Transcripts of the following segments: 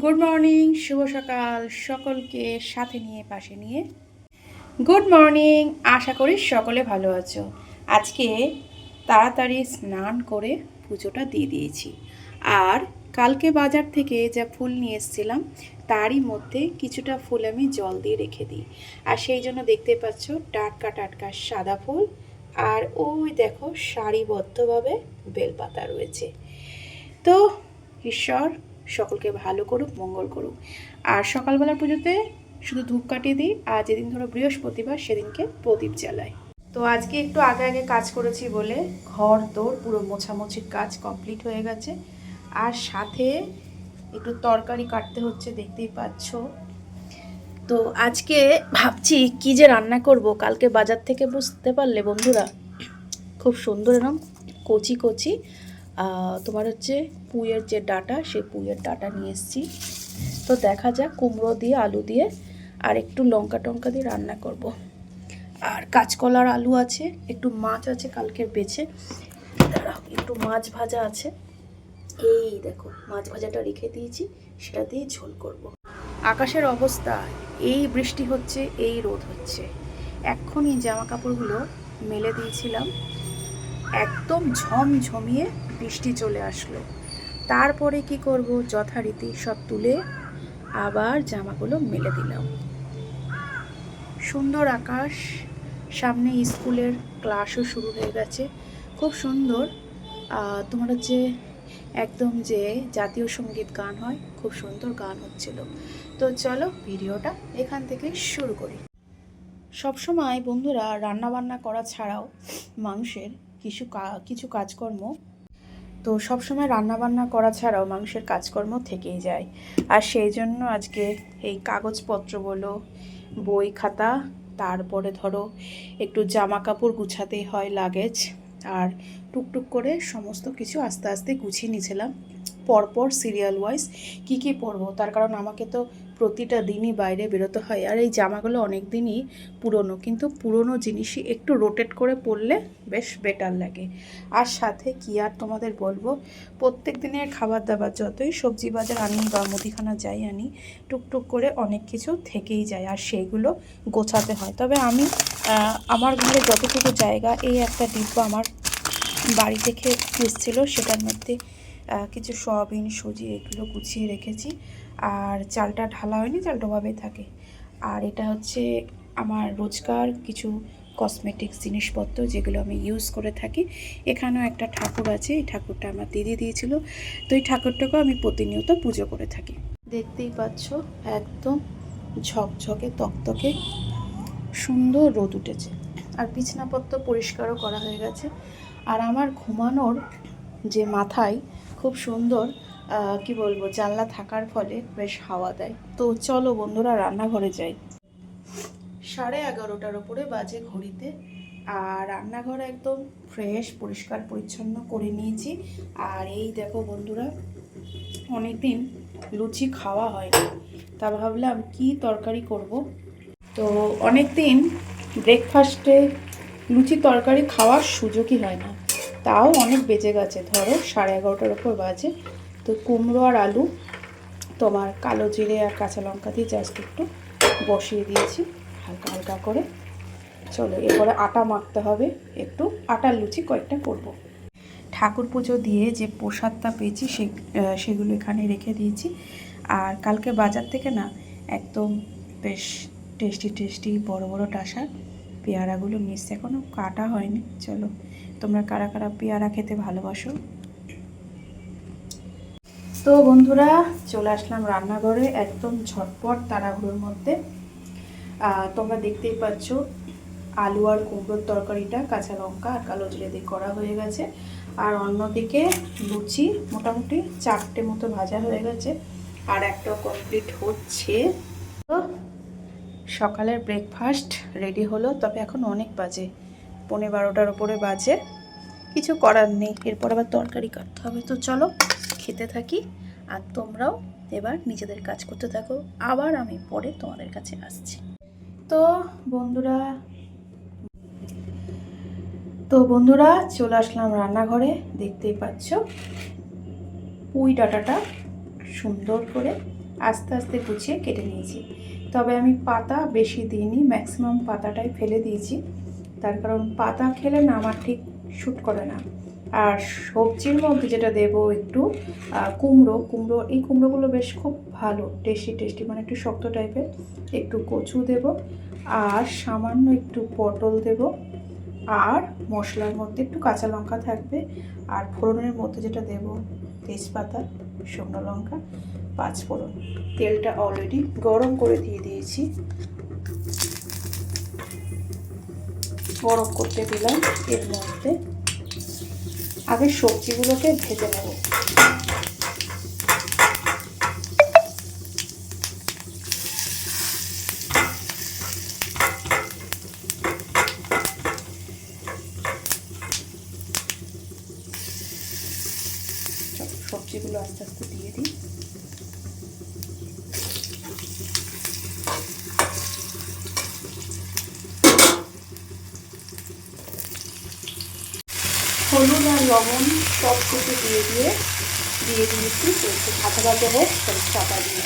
Good morning শুভ সকাল, সকলকে সাথে নিয়ে, পাশে নিয়ে। গুড মর্নিং আশা করি সকলে ভালো আছো। আজকে তাড়াতাড়ি স্নান করে পুজোটা দিয়ে দিয়েছি। আর কালকে বাজার থেকে যা ফুল নিয়ে এসেছিলাম, তারই মধ্যে কিছুটা ফুল আমি জল দিয়ে রেখে দিই। আর সেই জন্য দেখতে পাচ্ছ টাটকা টাটকা সাদা ফুল। আর ওই দেখো সারিবদ্ধভাবে বেলপাতা রয়েছে। তো ঈশ্বর সকলকে ভালো করুক, মঙ্গল করুক। আর সকালবেলার পুজোতে শুধু ধূপকাঠি দিই, আর যেদিন ধরো বৃহস্পতিবার, সেদিনকে প্রদীপ জ্বালাই। তো আজকে একটু আগে আগে কাজ করেছি বলে ঘর দৌড় পুরো মোছামুছির কাজ কমপ্লিট হয়ে গেছে। আর সাথে একটু তরকারি কাটতে হচ্ছে, দেখতেই পাচ্ছ। তো আজকে ভাবছি কি যে রান্না করব, কালকে বাজার থেকে বুঝতে পারলে বন্ধুরা। খুব সুন্দর এরকম কচি কচি তোমার হচ্ছে পুঁইয়ের যে ডাটা, সেই পুঁইয়ের ডাটা নিয়ে এসেছি। তো দেখা যাক, কুমড়ো দিয়ে, আলু দিয়ে আর একটু লঙ্কা টঙ্কা দিয়ে রান্না করব। আর কাঁচকলার আলু আছে, একটু মাছ আছে কালকের বেছে। একটু মাছ ভাজা আছে। এই দেখো, মাছ ভাজাটা রেখে দিয়েছি, সেটা দিয়ে ঝোল করব। আকাশের অবস্থা, এই বৃষ্টি হচ্ছে, এই রোদ হচ্ছে। এক্ষুনি জামা কাপড়গুলো মেলে দিয়েছিলাম। একদম ঝমঝমিয়ে বৃষ্টি চলে আসলো। তারপরে কি করব? যথারীতি সব তুলে আবার জামাগুলো মেলে দিলাম। সুন্দর আকাশ। সামনে স্কুলের ক্লাসও শুরু হয়ে গেছে। খুব সুন্দর। তোমার হচ্ছে একদম যে জাতীয় সংগীত গান হয়, খুব সুন্দর গান হচ্ছিল। তো চলো ভিডিওটা এখান থেকে শুরু করি। সবসময় বন্ধুরা রান্না বান্না করা ছাড়াও মানুষের কিছু কিছু কাজকর্ম তো সবসময় রান্না বান্না করা ছাড়াও মানুষের কাজকর্ম থেকেই যায়। আর সেই জন্য আজকে এই কাগজপত্র বলো বই খাতা, তারপরে ধরো একটু জামা কাপড় গুছাতেই হয় লাগেজ, আর টুকটুক করে সমস্ত কিছু আস্তে আস্তে গুছিয়ে নিয়েছিলাম। পরপর সিরিয়াল ওয়াইজ কী কী পরবো? তার কারণ আমাকে তো প্রতিটা দিনই বাইরে বেরোতে হয় আর এই জামাগুলো অনেক দিনই পুরনো। কিন্তু পুরনো জিনিসই একটু রোটেট করে পরলে বেশ বেটার লাগে। আর সাথে কি আর তোমাদের বলব? প্রত্যেক দিনের খাবার দাবার যতই সবজি বাজার আনি বা মুদিখানা যাই আনি, টুকটুক করে অনেক কিছু থেকেই যায় আর সেইগুলো গোছাতে হয়। তবে আমি আমার ঘরে যতটুকু জায়গা, এই একটা ডিব্বা আমার বাড়ি থেকে এসেছিল সেটার মধ্যে কিছু সয়াবিন, সুজি এগুলো গুছিয়ে রেখেছি। আর চালটা ঢালা হয়নি, চাল ওভাবেই থাকে। আর এটা হচ্ছে আমার রোজকার কিছু কসমেটিক্স জিনিসপত্র যেগুলো আমি ইউজ করে থাকি। এখানেও একটা ঠাকুর আছে, এই ঠাকুরটা আমার দিদি দিয়েছিল। তো এই ঠাকুরটাকেও আমি প্রতিনিয়ত পুজো করে থাকি। দেখতেই পাচ্ছ, একদম ঝকঝকে, তকতকে সুন্দর রোদ উঠেছে। আর বিছনাপত্র পরিষ্কারও করা হয়ে গেছে। আর আমার ঘুমানোর যে মাথায় খুব সুন্দর কি বলব, জানলা থাকার ফলে বেশ হাওয়া দেয়। তো চলো বন্ধুরা, রান্নাঘরে যাই। সাড়ে এগারোটার ওপরে বাজে ঘড়িতে, আর রান্নাঘর একদম ফ্রেশ পরিষ্কার, পরিচ্ছন্ন করে নিয়েছি। আর এই দেখো বন্ধুরা, অনেকদিন লুচি খাওয়া হয়নি, তা ভাবলাম কি তরকারি করব? তো অনেক দিন ব্রেকফাস্টে লুচি তরকারি খাওয়ার সুযোগই হয় না, তাও অনেক বেজে গেছে। ধরো সাড়ে এগারোটার ওপর বাজে তো কুমড়ো আর আলু তোমার কালো জিরে আর কাঁচা লঙ্কা দিয়ে জাস্ট একটু বসিয়ে দিয়েছি, হালকা হালকা করে। চলো, এরপরে আটা মাখতে হবে, একটু আটার লুচি কয়েকটা করব। ঠাকুর পুজো দিয়ে যে প্রসাদটা পেয়েছি সে সেগুলো এখানে রেখে দিয়েছি। আর কালকে বাজার থেকে না একদম বেশ টেস্টি টেস্টি বড় বড় টাসার পেয়ারাগুলো মিশছে এখনও কাটা হয়নি। চলো, তোমরা কারা কারা পেয়ারা খেতে ভালোবাসো তো বন্ধুরা, চলে আসলাম রান্নাঘরে একদম ঝটপট তাড়াহুড়োর মধ্যে। তোমরা দেখতেই পাচ্ছ, আলু আর কুমড়োর তরকারিটা কাঁচা লঙ্কা আর কালো জিরে দিয়ে করা হয়ে গেছে। আর অন্যদিকে লুচি মোটামুটি চারটে মতো ভাজা হয়ে গেছে আর একটা কমপ্লিট হচ্ছে। তো সকালের ব্রেকফাস্ট রেডি হলো, তবে এখন অনেক বাজে, পৌনে বারোটার ওপরে বাজে। কিছু করার নেই। এরপর আবার তরকারি কাটতে হবে। তো চলো, খেতে থাকি। আর তোমরাও এবার নিজেদের কাজ করতে থাকো। আবার আমি পরে তোমাদের কাছে আসছি। তো বন্ধুরা তো বন্ধুরা, চলে আসলাম রান্নাঘরে। দেখতেই পাচ্ছ, পুঁই ডাঁটাটা সুন্দর করে আস্তে আস্তে গুছিয়ে কেটে নিয়েছি। তবে আমি পাতা বেশি দিইনি, ম্যাক্সিমাম পাতাটাই ফেলে দিয়েছি। তার কারণ পাতা খেলে না আমার ঠিক শ্যুট করে না। আর সবজির মধ্যে যেটা দেবো একটু কুমড়ো কুমড়ো, এই কুমড়োগুলো বেশ খুব ভালো টেস্টি টেস্টি মানে একটু শক্ত টাইপের একটু কচু দেব, আর সামান্য একটু পটল দেব, আর মশলার মধ্যে একটু কাঁচা লঙ্কা থাকবে, আর ফোড়নের মধ্যে যেটা দেব তেজপাতা, শুকনো লঙ্কা, পাঁচ ফোড়ন। তেলটা অলরেডি গরম করে দিয়ে দিয়েছি। গরম করতে দিলাম এর মধ্যে। আগে সবজিগুলোকে ভেজে নেব চলো, সবজিগুলো আস্তে আস্তে দিয়ে দিই হলুদ আর লবণ সব কিছু দিয়ে দিয়ে দিয়ে দিয়েছি। ভাজা ভাজা হোক সব চাপা দিয়ে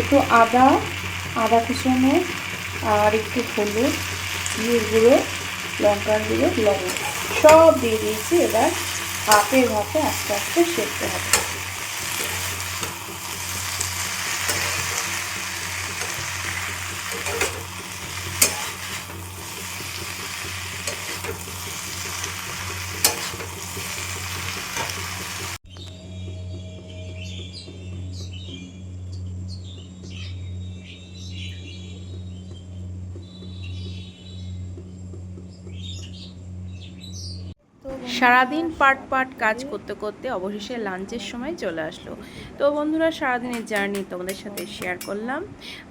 একটু আদা আদা কুচানো আর একটু হলুদ জিরে গুঁড়ো, লঙ্কার গুঁড়ো, লবণ। সব দিয়ে দিয়েছি, এবার হাতে ভাপে আস্তে আস্তে সেদ্ধ হবে। সারাদিন পার্ট পার্ট কাজ করতে করতে অবশেষে লাঞ্চের সময় চলে আসলো। তো বন্ধুরা, সারাদিনের জার্নি তোমাদের সাথে শেয়ার করলাম।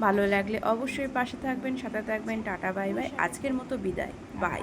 ভালো লাগলে অবশ্যই পাশে থাকবেন, সাথে থাকবেন। Tata, bye bye. আজকের মতো বিদায়। বাই